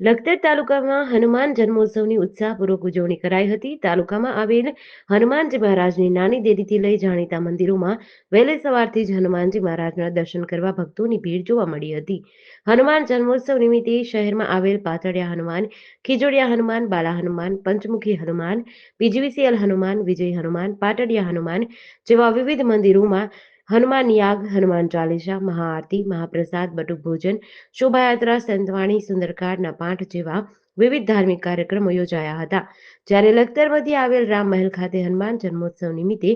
લખતર તાલુકામાં હનુમાન જન્મોત્સવની ઉત્સાહપૂર્વક ઉજવણી કરાઈ હતી. તાલુકામાં આવેલ હનુમાનજી મહારાજની નાની દેરીથી લઈ જાણીતા મંદિરોમાં વહેલી સવારથી જ હનુમાનજી મહારાજના દર્શન કરવા ભક્તોની ભીડ જોવા મળી હતી. હનુમાન જન્મોત્સવ નિમિત્તે શહેરમાં આવેલ પાતળિયા હનુમાન, ખીજોડિયા હનુમાન, બાલા હનુમાન, પંચમુખી હનુમાન, પીજીવીસીએલ હનુમાન, વિજય હનુમાન, પાટડિયા હનુમાન જેવા વિવિધ મંદિરોમાં હનુમાન યાગ, હનુમાન ચાલીસા, મહાઆરતી, મહાપ્રસાદ, બટુક ભોજન, શોભાયાત્રા, સંતવાણી, સુંદરકાંડના પાઠ જેવા વિવિધ ધાર્મિક કાર્યક્રમો યોજાયા હતા. જ્યારે લખતર મધ્યે આવેલ રામ મહેલ ખાતે હનુમાન જન્મોત્સવ નિમિત્તે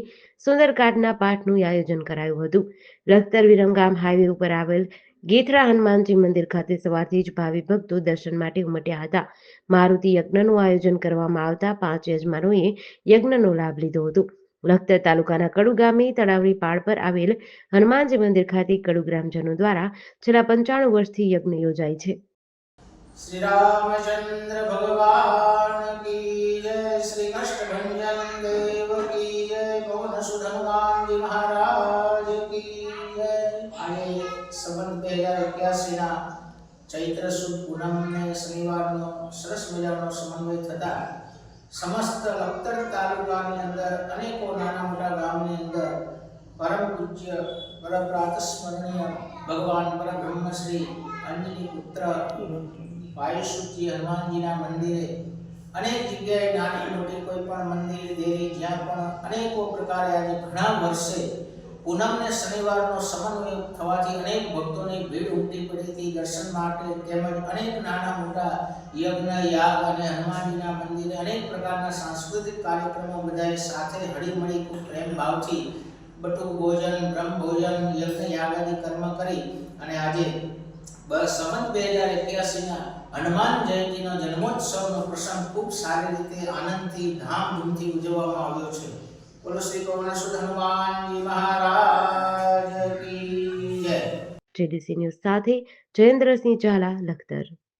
સુંદરકાંડના પાઠનું આયોજન કરાયું હતું. લખતર વિરમગામ હાઈવે ઉપર આવેલ ગેથરા હનુમાનજી મંદિર ખાતે સવારથી જ ભાવિ ભક્તો દર્શન માટે ઉમટ્યા હતા. મારુતિ યજ્ઞનું આયોજન કરવામાં આવતા પાંચ યજમાનોએ યજ્ઞનો લાભ લીધો હતો. લખતર તાલુકાના કડુ ગામે તળાવડી પાળ પર આવેલ હનુમાનજી મંદિર ખાતે કડુ ગ્રામજનો દ્વારા છેલ્લા પંચાણું વર્ષથી યજ્ઞ યોજાય છે. શ્રી રામચંદ્ર ભગવાન કી જય શ્રી કૃષ્ણ દેવ કી જય પવન સુત હનુમાનજી મહારાજ કી જય. અને સંવંત બે હજાર એક્યાસીના ચૈત્ર સુદ પૂનમને શનિવારનો સરસ મજાનો સમન્વય થતા સમસ્ત લખતર તાલુકાની અંદર અનેકો નાના મોટા ગામની અંદર પરમ પૂજ્ય પરપ્રાતસ્મરણીય ભગવાન પરબ્રહ્મ શ્રી અંજની પુત્ર વાયુસુજી હનુમાનજીના મંદિરે અનેક જગ્યાએ નાની મોટી કોઈ પણ મંદિર, દેરી, જ્યાં પણ અનેકો પ્રકારે આજે ઘણા વર્ષે પૂનમને શનિવારનો સમન્વય થવાથી અનેક ભક્તોની ભીડ ઉમટી પડી હતી. દર્શન માટે તેમજ અનેક નાના મોટા યજ્ઞ, યાગ અને હનુમાનજીના મંદિરે અનેક પ્રકારના સાંસ્કૃતિક કાર્યક્રમો બધાએ સાથે હળીમળી ખૂબ પ્રેમ ભાવથી બટુક ભોજન, બ્રહ્મ ભોજન, યજ્ઞ, યાગ આદિ કર્મ કરી અને આજે બસ બે હજાર એક્યાસીના હનુમાન જયંતિનો જન્મોત્સવનો પ્રસંગ ખૂબ સારી રીતે આનંદથી, ધામધૂમથી ઉજવવામાં આવ્યો છે. બોલો શ્રી સુત હનુમાનજી મહારાજ કી જય. ઝાલા લખતર.